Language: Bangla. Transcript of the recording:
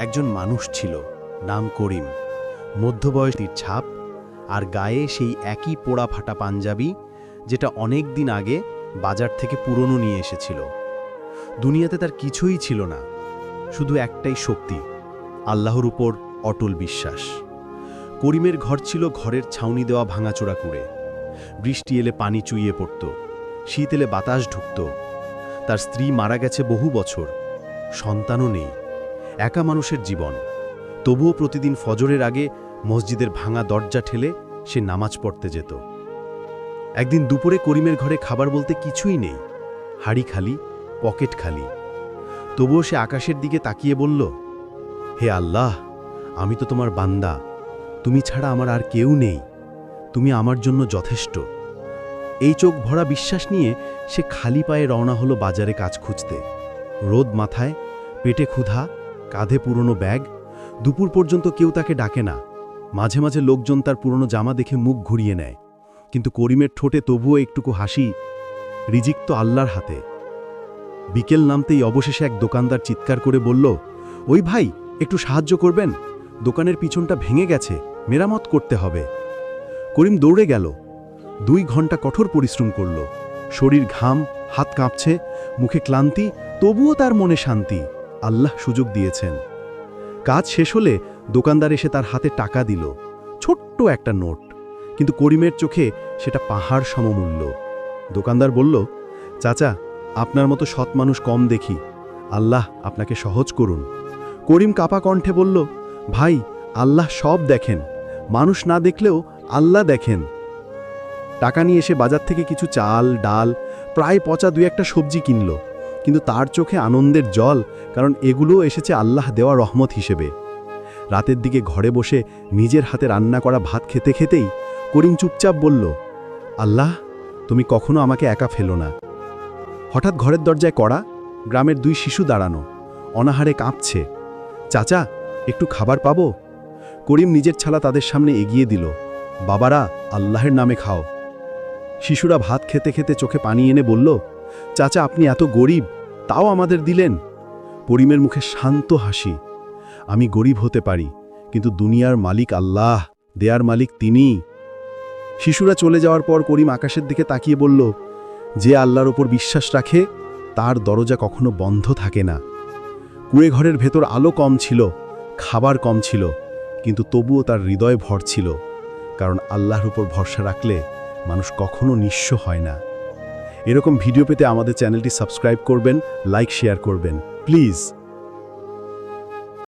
একজন মানুষ ছিল, নাম করিম। মধ্যবয়সীর ছাপ, আর গায়ে সেই একই পোড়া ফাটা পাঞ্জাবি, যেটা অনেক দিন আগে বাজার থেকে পুরনো নিয়ে এসেছিল। দুনিয়াতে তার কিছুই ছিল না, শুধু একটাই শক্তি, আল্লাহর উপর অটল বিশ্বাস। করিমের ঘর ছিল ঘরের ছাউনি দেওয়া ভাঙাচোরা কুড়ে। বৃষ্টি এলে পানি চুইয়ে পড়ত, শীত এলে বাতাস ঢুকত। তার স্ত্রী মারা গেছে বহু বছর, সন্তানও নেই। একা মানুষের জীবন। তবুও প্রতিদিন ফজরের আগে মসজিদের ভাঙা দরজা ঠেলে সে নামাজ পড়তে যেত। একদিন দুপুরে করিমের ঘরে খাবার বলতে কিছুই নেই। হাড়ি খালি, পকেট খালি। তবুও সে আকাশের দিকে তাকিয়ে বলল, হে আল্লাহ, আমি তো তোমার বান্দা। তুমি ছাড়া আমার আর কেউ নেই। তুমি আমার জন্য যথেষ্ট। এই চোখ ভরা বিশ্বাস নিয়ে সে খালি পায়ে রওনা হলো বাজারে কাজ খুঁজতে। রোদ মাথায়, পেটে ক্ষুধা কাঁধে পুরনো ব্যাগ, দুপুর পর্যন্ত কেউ তাকে ডাকে না। মাঝে মাঝে লোকজন তার পুরনো জামা দেখে মুখ ঘুরিয়ে নেয়। কিন্তু করিমের ঠোঁটে তবুও একটুকু হাসি, রিজিক তো আল্লাহর হাতে। বিকেল নামতেই অবশেষে এক দোকানদার চিৎকার করে বলল, ওই ভাই, একটু সাহায্য করবেন? দোকানের পিছনটা ভেঙে গেছে, মেরামত করতে হবে। করিম দৌড়ে গেল। দুই ঘণ্টা কঠোর পরিশ্রম করল। শরীর ঘাম, হাত কাঁপছে, মুখে ক্লান্তি, তবুও তার মনে শান্তি। আল্লাহ সুযোগ দিয়েছেন। কাজ শেষ হলে দোকানদার এসে তার হাতে টাকা দিল। ছোট্ট একটা নোট। কিন্তু করিমের চোখে সেটা পাহাড় সমমূল্য। দোকানদার বলল, চাচা, আপনার মতো সৎ মানুষ কম দেখি। আল্লাহ আপনাকে সহজ করুন। করিম কাপা কণ্ঠে বলল, ভাই, আল্লাহ সব দেখেন। মানুষ না দেখলেও আল্লাহ দেখেন। টাকা নিয়ে এসে বাজার থেকে কিছু চাল, ডাল, প্রায় পচা দুই একটা সবজি কিনল। কিন্তু তার চোখে আনন্দের জল, কারণ এগুলোও এসেছে আল্লাহ দেওয়া রহমত হিসেবে। রাতের দিকে ঘরে বসে নিজের হাতে রান্না করা ভাত খেতে খেতেই করিম চুপচাপ বলল, আল্লাহ, তুমি কখনো আমাকে একা ফেলো না। হঠাৎ ঘরের দরজায় কড়া, গ্রামের দুই শিশু দাঁড়ানো, অনাহারে কাঁপছে। চাচা, একটু খাবার পাবো? করিম নিজের ছালা তাদের সামনে এগিয়ে দিল, বাবারা, আল্লাহের নামে খাও। শিশুরা ভাত খেতে খেতে চোখে পানি এনে বলল চাচা, আপনি এত গরিব, তাও আমাদের দিলেন। পরিমের মুখে শান্ত হাসি। আমি গরিব হতে পারি, কিন্তু দুনিয়ার মালিক আল্লাহ, দেয়ার মালিক তিনি। শিশুরা চলে যাওয়ার পর করিম আকাশের দিকে তাকিয়ে বলল, যে আল্লাহর ওপর বিশ্বাস রাখে, তার দরজা কখনো বন্ধ থাকে না। কুড়ে ঘরের ভেতর আলো কম ছিল, খাবার কম ছিল, কিন্তু তবুও তার হৃদয় ভর ছিল। কারণ আল্লাহর উপর ভরসা রাখলে মানুষ কখনো নিঃস্ব হয় না। এরকম ভিডিও পেতে আমাদের চ্যানেলটি সাবস্ক্রাইব করবেন লাইক শেয়ার করবেন। প্লিজ।